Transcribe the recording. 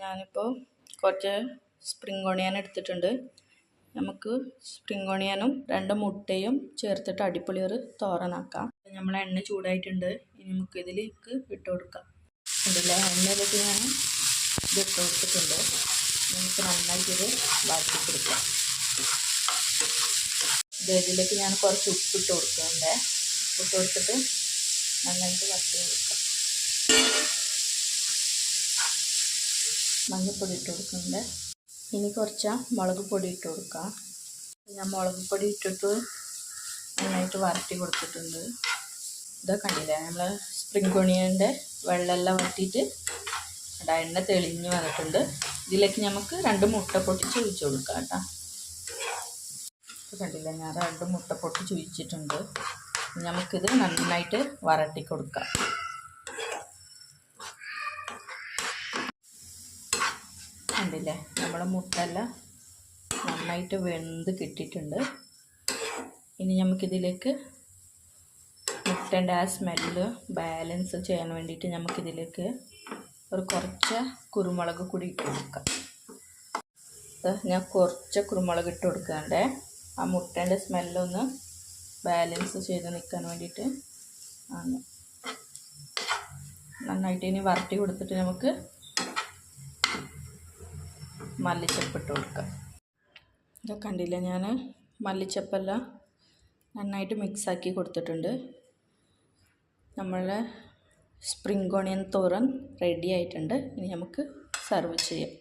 ഞാനിപ്പോൾ കുറച്ച് spring onion എടുത്തിട്ടുണ്ട്. നമുക്ക് സ്പ്രിംഗ് ഓണിയനും രണ്ട് മുട്ടയും ചേർത്തിട്ട് അടിപൊളി ഒരു തോരനാക്കാം. നമ്മൾ എണ്ണ ചൂടായിട്ടുണ്ട്. ഇനി നമുക്ക് ഇതിലേക്ക് ഇട്ട് കൊടുക്കാം. ഉണ്ടല്ലേ എണ്ണയിലേക്ക് ഞാൻ ഇത് ഇട്ട് കൊടുത്തിട്ടുണ്ട്. നമുക്ക് നന്നായിട്ട് ഇത് വാട്ടി കൊടുക്കാം. ഇത് ഇതിലേക്ക് ഞാൻ കുറച്ച് ഉപ്പിട്ട് കൊടുക്കുന്നുണ്ട്. ഉപ്പിട്ട് കൊടുത്തിട്ട് നന്നായിട്ട് വട്ടി കൊടുക്കാം. മഞ്ഞൾപ്പൊടി ഇട്ട് കൊടുക്കുന്നുണ്ട്. ഇനി കുറച്ച് മുളക് പൊടി ഇട്ട് കൊടുക്കാം. ഞാൻ മുളക് പൊടി ഇട്ടിട്ട് നന്നായിട്ട് വരട്ടി കൊടുത്തിട്ടുണ്ട്. ഇതാ കണ്ടില്ലേ? നമ്മൾ സ്പ്രിംഗ് ഒണിയന്റെ വെള്ളമെല്ലാം അവിടെ എണ്ണ തെളിഞ്ഞ് വന്നിട്ടുണ്ട്. ഇതിലേക്ക് നമുക്ക് രണ്ട് മുട്ട പൊട്ടി ഒഴിച്ച് കൊടുക്കാം കേട്ടോ. കണ്ടില്ലേ? ഞാൻ രണ്ട് മുട്ട പൊട്ടിച്ച് ഒഴിച്ചിട്ടുണ്ട് നമുക്കിത് നന്നായിട്ട് വരട്ടി കൊടുക്കാം. കണ്ടില്ലേ? നമ്മുടെ മുട്ടെല്ലാം. നന്നായിട്ട് വെന്ത് കിട്ടിയിട്ടുണ്ട്. ഇനി നമുക്കിതിലേക്ക് മുട്ടേന്റെ ആ സ്മെല്ല് ബാലൻസ് ചെയ്യാൻ വേണ്ടിയിട്ട് നമുക്കിതിലേക്ക് ഒരു കുറച്ച് കുരുമുളക് കൂടി ഇട്ട് കൊടുക്കാം. ഞാൻ കുറച്ച് കുരുമുളക് ഇട്ട് കൊടുക്കാണ്ടേ ആ മുട്ടേന്റെ സ്മെല്ലൊന്ന് ബാലൻസ് ചെയ്ത് നിൽക്കാൻ വേണ്ടിയിട്ട് ആണ്. നന്നായിട്ട് ഇനി വരട്ടി കൊടുത്തിട്ട് നമുക്ക് മല്ലിച്ചപ്പ് ഇട്ട് കൊടുക്കുക. ഇതൊക്കെ കണ്ടില്ല ഞാൻ മല്ലിച്ചപ്പെല്ലാം നന്നായിട്ട് മിക്സാക്കി കൊടുത്തിട്ടുണ്ട്. നമ്മളുടെ സ്പ്രിംഗ് ഓണിയൻ തോരൻ റെഡി ആയിട്ടുണ്ട്. ഇനി നമുക്ക് സെർവ് ചെയ്യാം.